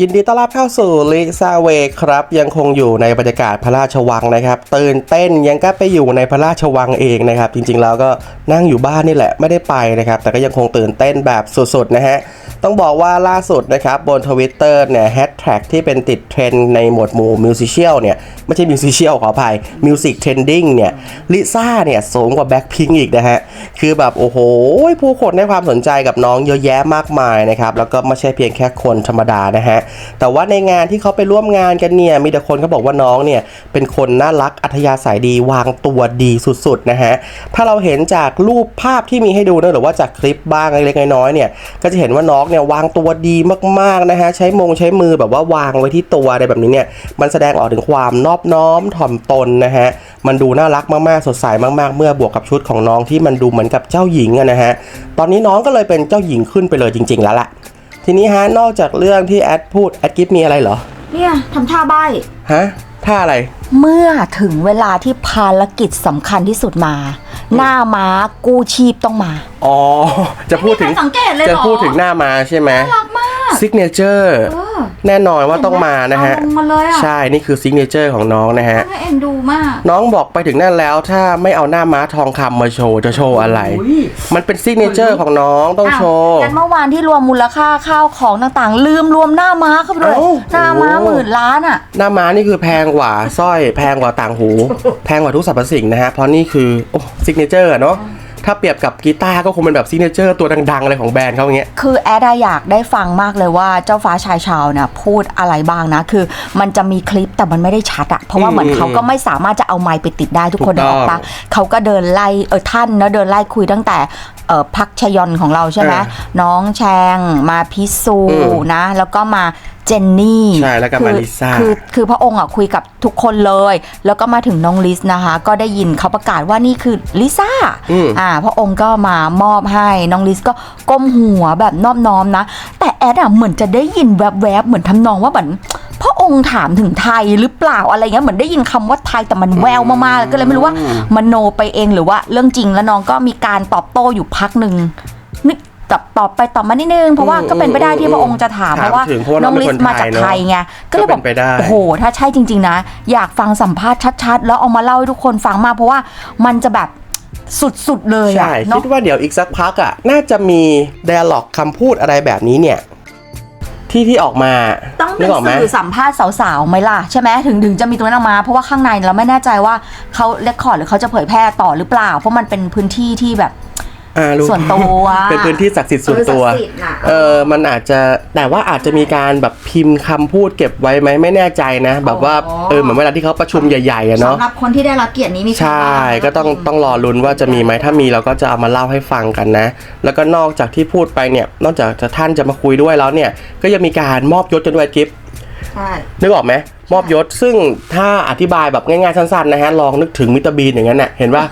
ยินดีต้อนรับเข้าสู่ลิซาเวครับ ยังคงอยู่ในบรรยากาศพระราชวังนะครับ ตื่นเต้นยังก็ไปอยู่ในพระราชวังเองนะครับ จริงๆแล้วก็นั่งอยู่บ้านนี่แหละไม่ได้ไปนะครับ แต่ก็ยังคงตื่นเต้นแบบสุดๆนะฮะ ต้องบอกว่าล่าสุดนะครับบนทวิตเตอร์เนี่ยแฮชแท็กที่เป็นติดเทรนด์ในหมวดหมู่มิวสิชลเนี่ย ไม่ใช่มิวสิเชียลขออภัยมิวสิกเทรนดิ้งเนี่ยลิซ่าเนี่ยสูงกว่าแบ็คพิงอีกนะฮะ คือแบบ โอ้โห ผู้คนให้ความสนใจกับน้องเยอะแยะมากมายนะครับ แล้วก็ไม่ใช่เพียงแค่คนธรรมดานะฮะ แต่ว่าในงานที่เขาไปร่วมงานกันเนี่ย มีแต่คนเขาบอกว่าน้องเนี่ย เป็นคนน่ารักอัธยาศัยดีวางตัวดีสุดๆนะฮะ ถ้าเราเห็นจากรูปภาพที่มีให้ดูนะหรือว่าจากคลิปบ้างเล็กๆน้อยๆเนี่ยก็จะเห็นว่าน้องเนี่ยวางตัวดีมากๆนะฮะใช้มงใช้มือแบบว่าวางไว้ที่ตัวอะไรแบบนี้เนี่ยมันแสดงออกถึงความนอบน้อมถ่อมตนนะฮะมันดูน่ารักมากๆ สดใสมากๆ เมื่อบวกกับชุดของน้องที่มันดูเหมือนกับเจ้าหญิงอะนะฮะตอนนี้น้องก็เลยเป็นเจ้าหญิงขึ้นไปเลยจริง ๆ แล้วล่ะ ทีนี้ฮะนอกจากเรื่องที่แอดพูดแอดกิฟมีอะไรเหรอเนี่ยทำท่าใบฮะ ท่าอะไร เมื่อถึงเวลาที่ภารกิจสำคัญที่สุดมา หน้าม้ากู้ชีพต้องมา อ๋อ จะพูดถึง ไม่มีใครสังเกตเลยเหรอ จะพูดถึงหน้ามาใช่ไหม น่ารักมาก ซิกเนเจอร์เออ แน่นอนว่าต้องมานะฮะเอาลงมาเลยอะใช่นี่คือซิกเนเจอร์ของน้องนะฮะ น่าเอ็นดูมาก น้องบอกไปถึงนั่นแล้วถ้าไม่เอาหน้าม้าทองคำมาโชว์จะโชว์อะไรมันเป็นซิกเนเจอร์ของน้องต้องโชว์งั้นเมื่อวานที่รวมมูลค่าข้าวของต่างๆ ลืมรวมหน้าม้าเข้าไปด้วยเอ้า หน้าม้าโอ้หมื่นล้านอะ หน้าม้านี่คือแพงกว่าสร้อยแพงกว่าต่างหู แพงกว่าทุกสรรพสิ่งนะฮะ เพราะนี่คือโอ้ซิกเนเจอร์เนาะ ถ้าเปรียบกับกีตาร์ก็คงเป็นแบบซิกเนเจอร์ตัวดังๆอะไรของแบรนด์เขาอย่างเงี้ย คือแอดอะอยากได้ฟังมากเลยว่าเจ้าฟ้าชายชาวเนี่ยพูดอะไรบ้างนะ คือมันจะมีคลิปแต่มันไม่ได้ชัดอะเพราะว่าเหมือนอืมเขาก็ไม่สามารถจะเอาไมค์ไปติดได้ทุกคนถูกนึกต้อง ออกปะเขาก็เดินไล่เออท่านเนาะเดินไล่คุยตั้งแต่เออพักชยอนของเราใช่ไหมอ่าน้องแชงมาพิสูอืม นะ แล้วก็มา เจนนี่ใช่แล้วก็มาคือลิซ่าคือคือพระองค์อะคุยกับทุกคนเลย แล้วก็มาถึงน้องลิสนะคะ ก็ได้ยินเขาประกาศว่านี่คือลิซ่าอืมอ่าพระองค์ก็มามอบให้น้องลิสก็ก้มหัวแบบนอบน้อมนะ แต่แอดอะเหมือนจะได้ยินแวบๆเหมือนทำนองว่าเหมือนพระองค์ถามถึงไทยหรือเปล่าอะไรเงี้ยเหมือนได้ยินคำว่าไทยแต่มันแววมากๆก็เลยไม่รู้ว่ามโนไปเองหรือว่าเรื่องจริงแล้วน้องก็มีการตอบโต้อยู่พักหนึ่งนึก ตอบตอบไปตอบมานิดนึง เพราะว่าก็เป็นไปได้ที่พระองค์จะถามถามเพราะว่าถึงเพราะว่าน้น้อองงเป็นลิคสนมาจากไทยเนอะไทยไงก็เลยก็บเป็อกนไปได้โอ้โหถ้าใช่จริง ๆ นะ อยากฟังสัมภาษณ์ชัดๆ แล้วเอามาเล่าให้ทุกคนฟังมากเพราะว่ามันจะแบบสุดๆเลยอะใช่เนาะคิดว่าเดี๋ยวอีกสักพักอะน่าจะมี d ด a l ล็อกคำพูดอะไรแบบนี้เนี่ยที่ที่ออกมาต้องนึเป็นกออกไหมสื่อสัมภาษณ์สาวๆไหมล่ะใช่ไหมถึงถึงจะมีตรงนั้นออกมาเพราะว่าข้างในเราไม่แน่ใจว่าเขาเลคคอร์ดหรือเขาจะเผยแพร่ต่อหรือเปล่า เพราะมันเป็นพื้นที่ที่แบบ อ่ารู้ส่วนตัวเป็นพื้นที่ศักดิ์สิทธิ์ส่วนตัว เออศักดิ์สิทธิ์น่ะเออมันอาจจะแต่ว่าอาจจะมีการแบบพิมพ์คำพูดเก็บไว้ไหมไม่แน่ใจนะ แบบว่าอ๋อเออเหมือนเวลาที่เขาประชุมใหญ่ๆอะเนาะสำหรับคนที่ได้รับเกียรตินี้มีใช่ก็ต้องต้องรอลุ้นว่าจะมีไหมถ้ามีเราก็จะเอามาเล่าให้ฟังกันนะ แล้วก็นอกจากที่พูดไปเนี่ยนอกจากจะท่านจะมาคุยด้วยแล้วเนี่ยก็ยังมีการมอบยศจนด้วยกิฟ ใช่ นึกออกไหมมอบยศซึ่งถ้าอธิบายแบบง่ายๆสั้นๆนะฮะลองนึกถึงมิสเตอร์บีนอย่างนั้นน่ะเห็นว่า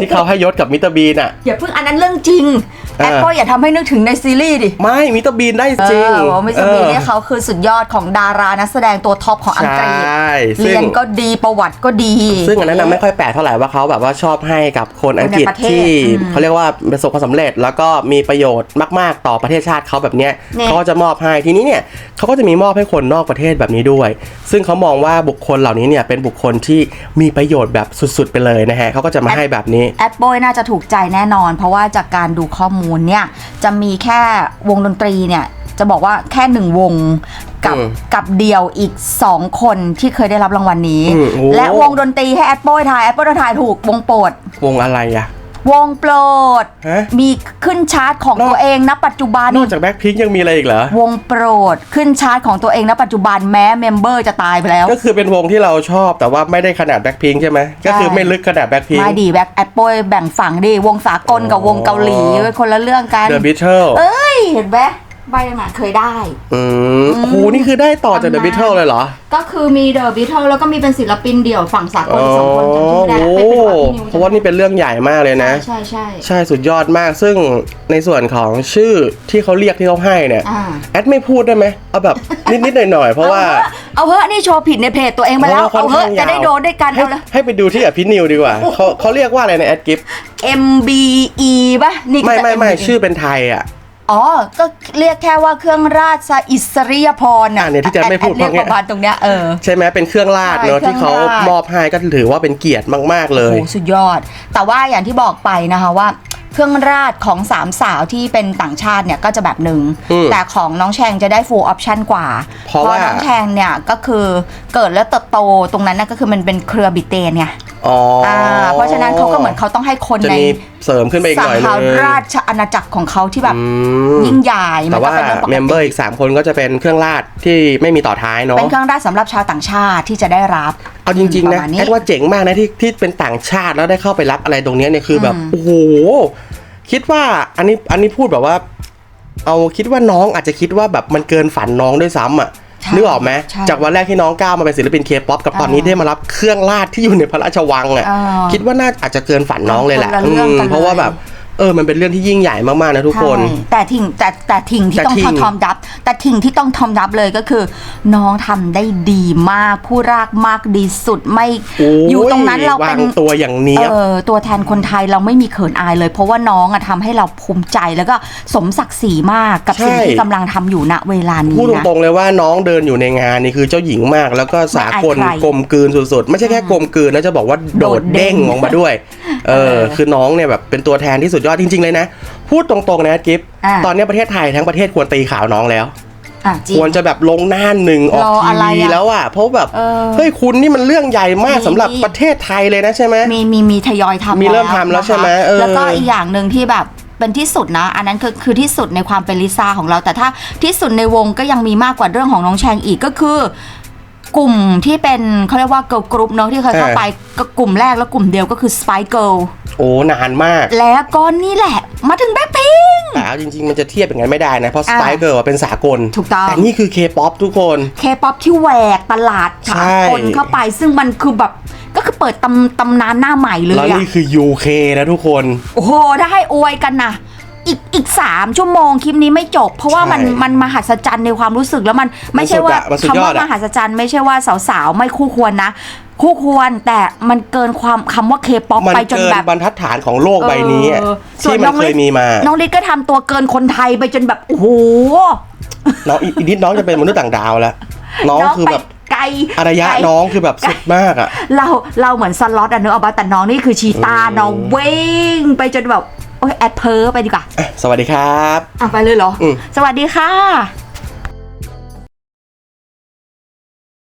ที่เขาให้ยศกับมิสเตอร์บีนอะอย่าเพิ่งอันนั้นเรื่องจริง แอดเออก็อย่าทำให้นึกถึงในซีรีส์ดิ ไม่มิสเตอร์บีนได้จริงเออมิสเตอร์บีเนี่ยเขาคือสุดยอดของดารานักแสดงตัวท็อปของอังกฤษใช่ซึ่งเรียนก็ดีประวัติก็ดี ซึ่งอันนั้นนะไม่ค่อยแปลกเท่าไหร่ว่าเขาแบบว่าชอบให้กับคนอังกฤษในประเทศที่อืมเขาเรียกว่าประสบความสำเร็จ แล้วก็มีประโยชน์มาก ๆ ต่อประเทศชาติเขาแบบเนี้ยเนี่ยเขาก็จะมอบให้ทีนี้เนี่ยเขาก็จะมีมอบให้คนนอกประเทศแบบนี้ด้วย ซึ่งเขามองว่าบุคคลเหล่านี้เนี่ยเป็นบุคคลที่มีประโยชน์แบบสุด ๆ ไปเลยนะฮะเขาก็จะมาให้แบบนี้แอดโบยน่าจะถูกใจแน่นอน เพราะว่าจากการดูข้อมูลเนี่ยจะมีแค่วงดนตรีเนี่ยจะบอกว่าแค่หนึ่งวงกับอืมกับเดียวอีก 2 คนที่เคยได้รับรางวัลนี้ อืมโอ้ และวงดนตรีให้แอดโบยทายแอดโบยทายถูกวงโปรดวงอะไรอะ วงโปรด ฮะ มีขึ้นชาร์ตของนอก ตัวเองณปัจจุบัน นอกจากแบ็คพิงยังมีอะไรอีกเหรอ วงโปรดขึ้นชาร์ตของตัวเองณปัจจุบันแม้เมมเบอร์จะตายไปแล้ว ก็คือเป็นวงที่เราชอบแต่ว่าไม่ได้ขนาดแบ็คพิงใช่ไหมก็คือไม่ลึกขนาดแบ็คพิง ไม่ดีแบ็คแอดโบยแบ่งฝั่งดิวงสากลกับวงเกาหลีอ๋อ เป็นคนละเรื่องกัน เดอะบิทเทิลเอ้ย เห็นไหม ใบหนาเคยได้ อืมโอ้โหนี่คือได้ต่อจากเดอะบิทเทิลเลยเหรอ ก็คือมีเดอะบิทเทิลแล้วก็มีเป็นศิลปินเดี่ยวฝั่งสากลอ๋อสองคนจำชื่อไม่ได้โอ้เป็นเป็นวัดพี่นิวเพราะว่านี่เป็นเรื่องใหญ่มากเลยนะ ใช่ใช่ใช่สุดยอดมากซึ่งในส่วนของชื่อที่เขาเรียกที่เขาให้เนี่ยอ่าแอดไม่พูดได้ไหมเอาแบบนิดๆหน่อยๆเพราะว่าเอาเหอะนี่โชว์ผิดในเพจตัวเองไปแล้วค่เอานเหข้อะงจะได้ยาวโดนด้วยกันให้เอาเลยให้ไปดูที่อภินิวดีกว่าเขาเขาเรียกว่าอะไรในแอดกิฟ M B E ป่ะนี่ก็ไม่จะไม่ไม่ MBE ชื่อเป็นไทยอะ อ๋อ ก็เรียกแค่ว่าเครื่องราชอิสริยาภรณ์อะเนี่ยที่จะไม่พูดแอแอเรียกเพราะเนี้ปยระมาณตรงเนี้ยเออใช่ไหมเป็นเครื่องราชเนอะใช่ที่เขาเครื่องราชมอบให้ก็ถือว่าเป็นเกียรติมาก ๆเลยโอ้สุดยอด แต่ว่าอย่างที่บอกไปนะคะว่าเครื่องราชของสามสาวที่เป็นต่างชาติเนี่ยก็จะแบบหนึ่งอืมแต่ของน้องแชงจะได้ full option กว่า เพราะว่าน้องแชงเนี่ยก็คือเกิดแล้วเติบโตตรงนั้นน่ะก็คือมันเป็นเครือบิเตนไง อ๋อออ่าเพราะฉะนั้นเขาก็เหมือนเขาต้องให้คนจะในมีเสริมขึ้นไปอีกสหน่อยหนึงราชอาณาจักรของเขาที่แบบอืมยิ่งใหญ่มัแต่นก็ว่าเป็นเรื่องปกเมมเบอติร์อีก 3 คนก็จะเป็นเครื่องราชที่ไม่มีต่อท้ายเนาะ เป็นเครื่องราชสำหรับชาวต่างชาติที่จะได้รับเอาจริง ๆ ปนะระมาณนี้แอดว่าเจ๋งมากนะที่ที่เป็นต่างชาติแล้วได้เข้าไปรับอะไรตรงเนี้ยเนี่ยคือแบบอืมโอ้โห คิดว่าอันนี้อันนี้พูดแบบว่า เอาคิดว่าน้องอาจจะคิดว่าแบบมันเกินฝันน้องด้วยซ้ำอะใช่ นึกออกไหมใช่จากวันแรกที่น้องก้าวมาเป็นศิลปินเคป๊อปกับตอนนี้อ่าได้มารับเครื่องราชที่อยู่ในพระราชวังอะอ่าคิดว่าน่าอาจจะเกินฝันน้องเลยแหละคนละเรื่องอืมกันเลยเพราะว่าแบบเออมันเป็นเรื่องที่ยิ่งใหญ่มากๆนะทุกคน ใช่แต่ทิงแต่แต่ทิงที่แต่ต้องทิงทอมดับ แต่ทิงที่ต้องทอมดับเลยก็คือ น้องทำได้ดีมากผู้รากมากดีสุดไม่โอ้อยู่ตรงนั้นเราเป็น วางตัวอย่างเนี้ยบ เออตัวแทนคนไทยเราไม่มีเขินอายเลย เพราะว่าน้องอะทำให้เราภูมิใจแล้วก็สมศักดิ์ศรีมากกับสิ่งใช่ ที่กำลังทำอยู่ณเวลานี้พูดนะ ตรงๆเลยว่าน้องเดินอยู่ในงานนี่คือเจ้าหญิงมาก แล้วก็สากลไม่อายใครกลมกลืนสุดๆ ไม่ใช่แค่กลมกลืนนะจะบอกว่าโดดเด้งโดดเด้ง ออกมาด้วย เอเอออคือน้องเนี่ยแบบเป็นตัวแทนที่สุดยอดจริง ๆ เลยนะ พูดตรงๆนะกิฟอะตอนนี้ประเทศไทยทั้งประเทศควรตีข่าวน้องแล้วอะจริงควรจะแบบลงหน้าหนึ่งออกรอทีอะไรวีอะแล้วอะเพราะแบบเออเฮ้ยคุณนี่มันเรื่องใหญ่มากมีสำหรับมีประเทศไทยเลยนะใช่ไหมมีมีมีทยอยทำมีเริ่มทำแล้วใช่ไหมนะคะเออแล้วก็อีกอย่างหนึ่งที่แบบเป็นที่สุดนะ อันนั้นคือคือที่สุดในความเป็นลิซ่าของเรา แต่ถ้าที่สุดในวงก็ยังมีมากกว่าเรื่องของน้องแชงอีกก็คือ กลุ่มที่เป็นเขาเรียกว่าเกิร์ลกรุ๊ปเนาะที่เคยเข้าไปก็กลุ่มแรกแล้วกลุ่มเดียวก็คือ Spice Girl โอ้นานมาก แล้วก็นี่แหละ มาถึงแบ็คพิงแต่เอาจริง ๆ มันจะเทียบอย่างนั้นไม่ได้นะ เพราะสอะไปเกอร์เป็นสากล ถูกต้อง แต่นี่คือเคป๊อปทุกคนเคป๊อปที่แหวกตลาดใช่สากลเข้าไปซึ่งมันคือแบบก็คือเปิดตำตำนานหน้าใหม่เลยแล้วอะนี่คือ UK นะทุกคน โอ้โหได้อวยกันนะ อีกอีกสามชั่วโมงคลิปนี้ไม่จบ เพราะว่ามันใช่มันมหัศจรรย์ในความรู้สึกแล้วมันไม่ใช่ว่ามันสุดอะมันสุดยคำอว่าดอะ มหัศจรรย์ไม่ใช่ว่าสาวๆไม่คู่ควรนะ คู่ควรแต่มันเกินความคำว่าเคป๊อปมันไปจนเกินแบบ บรรทัดฐานของโลกใบนี้อะเออส่วที่มันน้องเคลิยศ มีมา น้องลิศก็ทำตัวเกินคนไทยไปจนแบบโอ้โหน้องอีกอีกนิดน้องจะเป็นมนุษย์ต่างดาวแล้ว น้องคือแบบไปไกลอารยะไกล น้องคือแบบสุดมากอะ เราเราเหมือนสล็อตอะเนอะเอาปะแต่น้องนี่คือชีตาเออน้องเว้งไปจนแบบ โอ้ยแอดเพอไปดีกว่าอะสวัสดีครับ อะไปเลยเหรอ อืม สวัสดีค่ะ